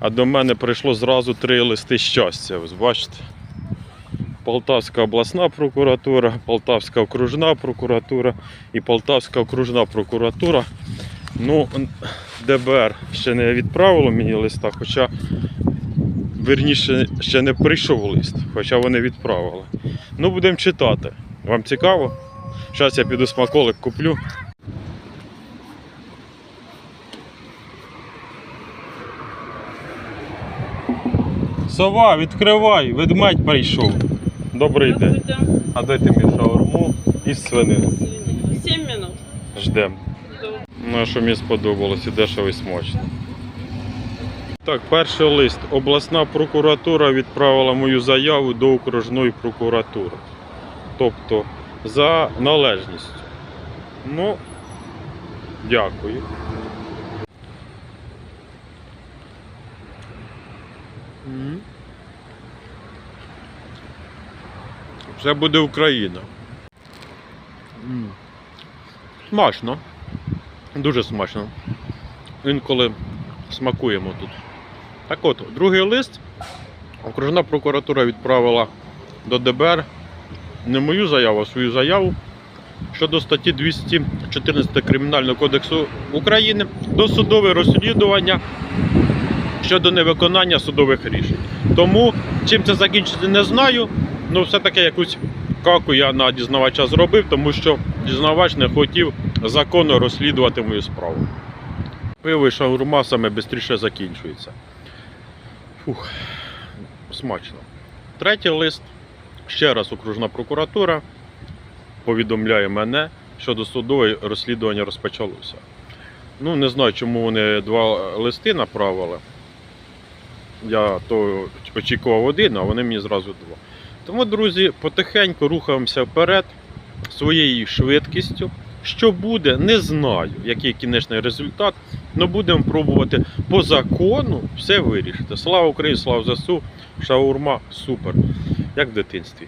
А до мене прийшло зразу три листи щастя. Ось бачите. Полтавська обласна прокуратура, Полтавська окружна прокуратура і Полтавська окружна прокуратура. Ну, ДБР ще не відправило мені листа, хоча верніше ще не прийшов лист, хоча вони відправили. Ну, будемо читати. Вам цікаво? Зараз я піду смаколик куплю. Сова, відкривай, ведмедь прийшов. Добрий день. А дайте мені шаурму із свинини. Семь минут. Ждем. До. Ну, що мені сподобалось і дешево і смачно. Так, перший лист. Обласна прокуратура відправила мою заяву до окружної прокуратури. Тобто за належністю. Ну, дякую. Це буде Україна. Смачно. Дуже смачно. Інколи смакуємо тут. Так от, другий лист. Окружна прокуратура відправила до ДБР не мою заяву, а свою заяву щодо статті 214 Кримінального кодексу України до судове розслідування щодо невиконання судових рішень. Тому чим це закінчиться, не знаю. Ну, все-таки якусь каку я на дізнавача зробив, тому що дізнавач не хотів законно розслідувати мою справу. Пиво і шаурма саме швидше закінчується. Фух, смачно. Третій лист. Ще раз окружна прокуратура повідомляє мене, що досудове розслідування розпочалося. Ну, не знаю, чому вони два листи направили. Я то очікував один, а вони мені зразу два. Тому, друзі, потихеньку рухаємося вперед своєю швидкістю. Що буде, не знаю, який кінечний результат, але будемо пробувати по закону все вирішити. Слава Україні, слава ЗСУ, шаурма супер, як в дитинстві.